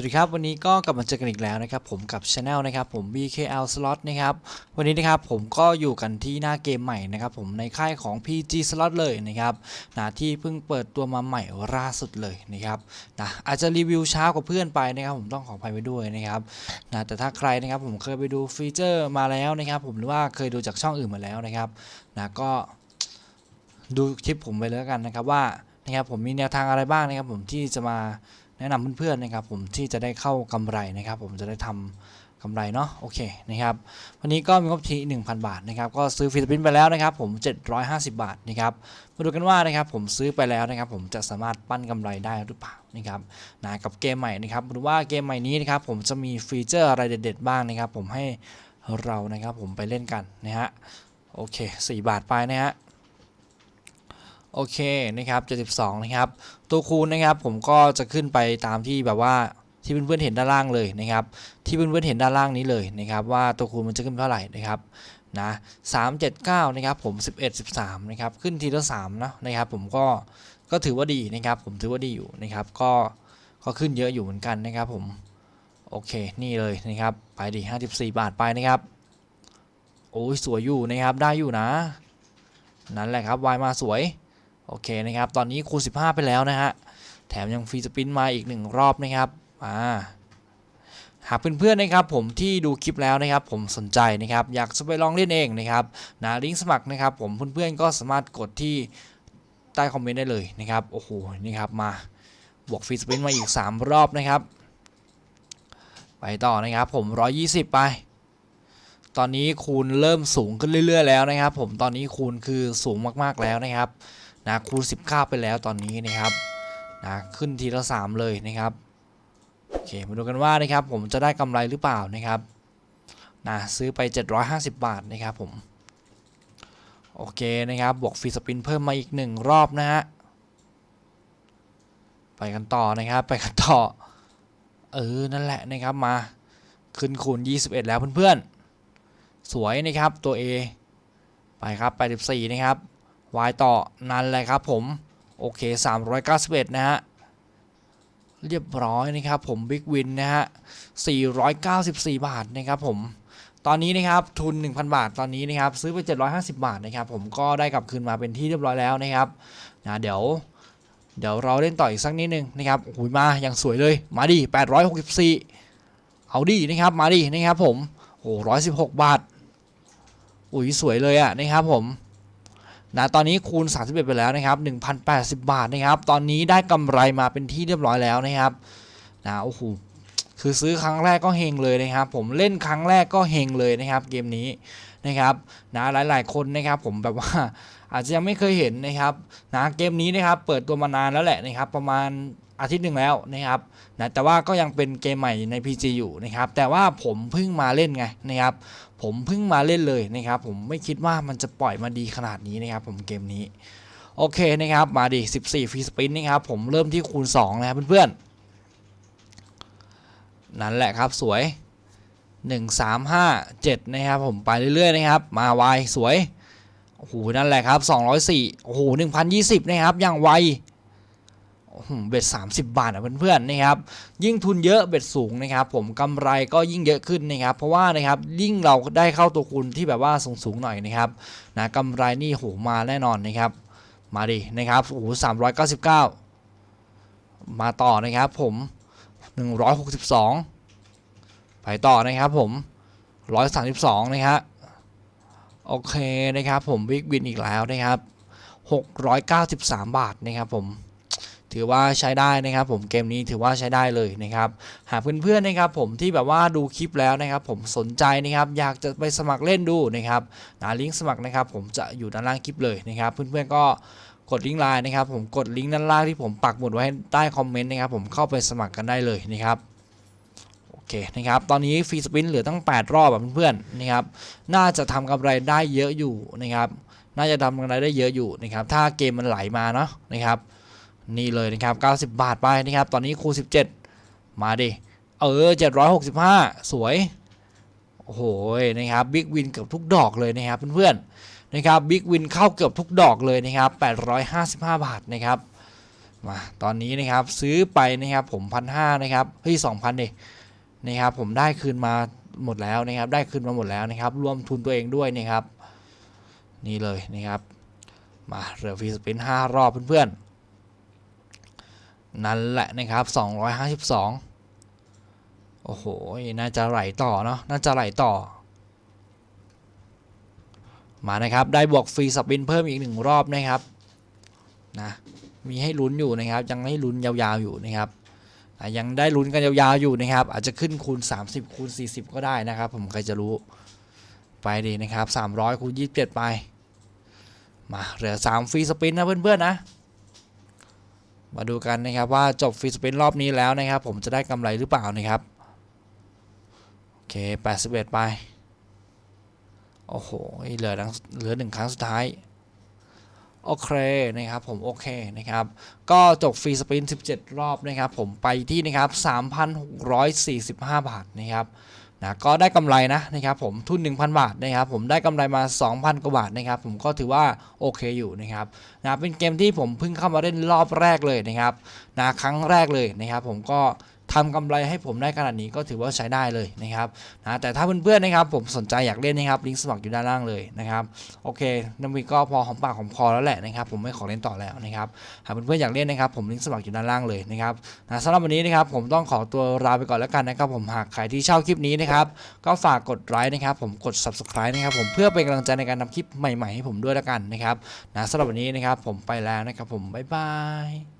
วัสดีครับ วันนี้ก็กลับมาเจอกันอีกแล้วนะครับ ผมกับช anel นะครับ ผม BKL Slot นะครับ วันนี้นะครับผมก็อยู่กันที่หน้าเกมใหม่นะครับผมในค่ายของ PG Slot เลยนะครับนะที่เพิ่งเปิดตัวมาใหม่ล่าสุดเลยนะครับนะอาจจะรีวิวช้ากว่าเพื่อนไปนะครับ ผมต้องขออภัยไว้ด้วยนะครับนะแต่ถ้าใครนะครับผมเคยไปดูฟีเจอร์มาแล้วนะครับ ผมหรือว่าเคยดูจากช่องอื่นมาแล้วนะครับนะก็ดูคลิปผมไปแล้วกันนะครับว่านะครับผมมีแนวทางอะไรบ้างนะครับผมที่จะมา แนะนำเพื่อนๆนะครับผมที่จะได้เข้ากำไรนะครับ ผมจะได้ทำกำไรเนาะโอเคนะครับวันนี้ก็มีงบที่1,000 บาทนะครับก็ซื้อฟิลิปปินส์ไปแล้วนะครับ ผม 750 บาทนะครับมาดูกันว่านะครับผมซื้อไปแล้วนะครับ ผมจะสามารถปั้นกำไรได้หรือเปล่านะครับนะกับเกมใหม่นะครับหรือว่าเกมใหม่นี้นะครับผมจะมีฟีเจอร์อะไรเด็ด ๆ บ้างนะครับ ผมให้เรานะครับผมไปเล่นกันนะฮะโอเค 4 บาทไปนะฮะ โอเคนะครับ72นะครับ ตัวคูณนะครับผมก็จะขึ้นไปตามที่แบบว่าที่เพื่อนๆเห็นด้านล่างเลยนะครับ ที่เพื่อนๆเห็นด้านล่างนี้เลยนะครับ ว่าตัวคูณมันจะขึ้นเท่าไหร่นะครับนะ379นะครับผม 11 13นะครับขึ้นทีละ3นะนะครับ ผมก็ก็ถือว่าดีนะครับ ผมถือว่าดีอยู่นะครับ ก็ก็ขึ้นเยอะอยู่เหมือนกันนะครับ ผมโอเคนี่เลยนะครับไปดี54 บาทไปนะครับโอ้ยสวยอยู่นะครับได้อยู่นะ นั่นแหละครับวายมาสวย โอเคนะครับ ตอนนี้คูณ15 ไปแล้วนะฮะ แถมยังฟรีสปินมาอีกหนึ่งรอบนะครับ อ่า หากเพื่อนๆนะครับผมที่ดูคลิปแล้วนะครับ ผมสนใจนะครับ อยากจะไปลองเล่นเองนะครับนะลิงก์สมัครนะครับ ผมเพื่อนๆก็สามารถกดที่ใต้คอมเมนต์ได้เลยนะครับ โอ้โห นี่ครับมา บวกฟรีสปินมาอีก 3 รอบนะครับ ไปต่อนะครับผม 120 ไปตอนนี้คูณเริ่มสูงขึ้นเรื่อย ๆ แล้วนะครับ ผมตอนนี้คูณคือสูงมากๆแล้วนะครับ นะคูณ 19 ไปแล้วตอนนี้นะครับนะขึ้นทีละ 3 เลยนะครับโอเคมาดูกันว่านะครับผมจะได้กำไรหรือเปล่านะครับนะซื้อไป 750 บาทนะครับผมโอเคนะครับบวกฟรีสปินเพิ่มมาอีก 1 รอบนะฮะไปกันต่อนะครับไปกันต่อเออนั่นแหละนะครับมาขึ้นคูณ 21 แล้วเพื่อนๆ สวยนะครับตัว A ไปครับไป14นะครับ วายต่อนั่นแหละครับผม โอเค 391 นะฮะ เรียบร้อยนะครับผมบิ๊กวินนะฮะ 494 บาทนะครับผมตอนนี้นะครับทุน 1,000 บาทตอนนี้นะครับซื้อไป 750 บาทนะครับผมก็ได้กลับคืนมาเป็นที่เรียบร้อยแล้วนะครับนะเดี๋ยวเดี๋ยวเราเล่นต่ออีกสักนิดนึงนะครับโอ้ยมาอย่างสวยเลยมาดิ864 เอาดินะครับมาดินะครับผมโอ้116 บาทอุ้ยสวยเลยอะนะครับผม นะตอนนี้คูณ 31 ไปแล้วนะครับ1,080 บาทนะครับ ตอนนี้ได้กำไรมาเป็นที่เรียบร้อยแล้วนะครับนะโอ้โหคือซื้อครั้งแรกก็เฮงเลยนะครับ ผมเล่นครั้งแรกก็เฮงเลยนะครับ เกมนี้นะครับนะหลาย ๆ คนนะครับ ผมแบบว่าอาจจะยังไม่เคยเห็นนะครับนะเกมนี้นะครับ เปิดตัวมานานแล้วแหละนะครับ ประมาณ อาทิตย์หนึ่งแล้วนะครับนะแต่ว่าก็ยังเป็นเกมใหม่ใน PG อยู่นะครับ แต่ว่าผมเพิ่งมาเล่นไงนะครับ ผมเพิ่งมาเล่นเลยนะครับ ผมไม่คิดว่ามันจะปล่อยมาดีขนาดนี้นะครับ ผมเกมนี้ โอเคนะครับ มาดิ14ฟรีสปินนะครับผมเริ่มที่คูณ 2 นะครับเพื่อนๆ นั่นแหละครับสวย 1 3 5 7 นะครับ ผมไปเรื่อยๆนะครับ มาไวสวยโอ้โหนั่นแหละครับ 204โอ้โห1,020 นะครับ อย่างไว เบ็ด30บาทอะเพื่อนๆนะครับยิ่งทุนเยอะเบ็ดสูงนะครับผมกำไรก็ยิ่งเยอะขึ้นนะครับเพราะว่านะครับยิ่งเราได้เข้าตัวคูณที่แบบว่าสูงสูงๆหน่อยนะครับนะกำไรนี่โหมาแน่นอนนะครับมาดินะครับโอ้โหสามร้อยเก้าสิบเก้ามาต่อนะครับผมหนึ่งร้อยหกสิบสองไปต่อนะครับผมร้อยสามสิบสองนะครับโอเคนะครับผมบิ๊กวินอีกแล้วนะครับหกร้อยเก้าสิบสามบาทนะครับผม ถือว่าใช้ได้นะครับ ผมเกมนี้ถือว่าใช้ได้เลยนะครับ หากเพื่อนๆนะครับ ผมที่แบบว่าดูคลิปแล้วนะครับ ผมสนใจนะครับ อยากจะไปสมัครเล่นดูนะครับนะลิงก์สมัครนะครับ ผมจะอยู่ด้านล่างคลิปเลยนะครับ เพื่อนๆก็กดลิงก์ไลน์นะครับ ผมกดลิงก์ด้านล่างที่ผมปักหมุดไว้ใต้คอมเมนต์นะครับ ผมเข้าไปสมัครกันได้เลยนะครับโอเคนะครับ ตอนนี้ฟรีสปินเหลือตั้ง 8 รอบแบบเพื่อนๆนะครับ น่าจะทำกำไรได้เยอะอยู่นะครับ น่าจะทำกำไรได้เยอะอยู่นะครับ ถ้าเกมมันไหลมาเนาะนะครับ นี่เลยนะครับ 90 บาทไปนะครับ ตอนนี้คูณ17 มาดิ เออ 765 สวย โอ้โห นะครับ บิ๊กวินเกือบทุกดอกเลยนะครับเพื่อนๆ นะครับ บิ๊กวินเข้าเกือบทุกดอกเลยนะครับ 855 บาทนะครับ มา ตอนนี้นะครับ ซื้อไปนะครับ ผมพันห้านะครับ เฮ้ยสองพันเองนะครับ ผมได้คืนมาหมดแล้วนะครับ ได้คืนมาหมดแล้วนะครับ รวมทุนตัวเองด้วยนะครับ นี่เลยนะครับ มาเหลือฟรีสปินห้ารอบเพื่อนๆ นั่นแหละนะครับ 252 โอ้โห น่าจะไหลต่อเนาะ น่าจะไหลต่อ มานะครับ ได้บวกฟรีสปินเพิ่มอีกหนึ่งรอบนะครับ นะ มีให้ลุ้นอยู่นะครับ ยังให้ลุ้นยาวๆอยู่นะครับ ยังได้ลุ้นกันยาวๆอยู่นะครับ อาจจะขึ้นคูณ 30 คูณ 40 ก็ได้นะครับ ผมใครจะรู้ ไปดีนะครับ 300 คูณ 27 ไป มา เหลือ 3 ฟรีสปินนะเพื่อนๆนะ มาดูกันนะครับว่าจบฟรีสปินรอบนี้แล้วนะครับ ผมจะได้กำไรหรือเปล่านะครับโอเค 81 ไป โอ้โหเหลือดังเหลือหนึ่งครั้งสุดท้ายโอเคนะครับผมโอเคนะครับก็จบฟรีสปิน 17 รอบนะครับผมไปที่นะครับ 3,645 บาทนะครับ นะก็ได้กำไรนะนะครับผมทุน 1,000 บาทนะครับผมได้กำไรมา 2,000 กว่าบาทนะครับผมก็ถือว่าโอเคอยู่นะครับนะเป็นเกมที่ผมเพิ่งเข้ามาเล่นรอบแรกเลยนะครับนะครั้งแรกเลยนะครับผมก็ ทำกำไรให้ผมได้ขนาดนี้ก็ถือว่าใช้ได้เลยนะครับนะแต่ถ้าเพื่อนๆนะครับผมสนใจอยากเล่นนะครับลิงก์สมัครอยู่ด้านล่างเลยนะครับโอเคน้ำมีก็พอหอมปากหอมคอแล้วแหละนะครับผมไม่ขอเล่นต่อแล้วนะครับหากเพื่อนๆอยากเล่นนะครับผมลิงก์สมัครอยู่ด้านล่างเลยนะครับนะสำหรับวันนี้นะครับผมต้องขอตัวลาไปก่อนแล้วกันนะครับผมหากใครที่ชอบคลิปนี้นะครับก็ฝากกดไลค์นะครับผมกด subscribe นะครับผมเพื่อเป็นกำลังใจในการทำคลิปใหม่ๆให้ผมด้วยแล้วกันนะครับนะสำหรับวันนี้นะครับผมไปแล้วนะครับผมบ๊ายบาย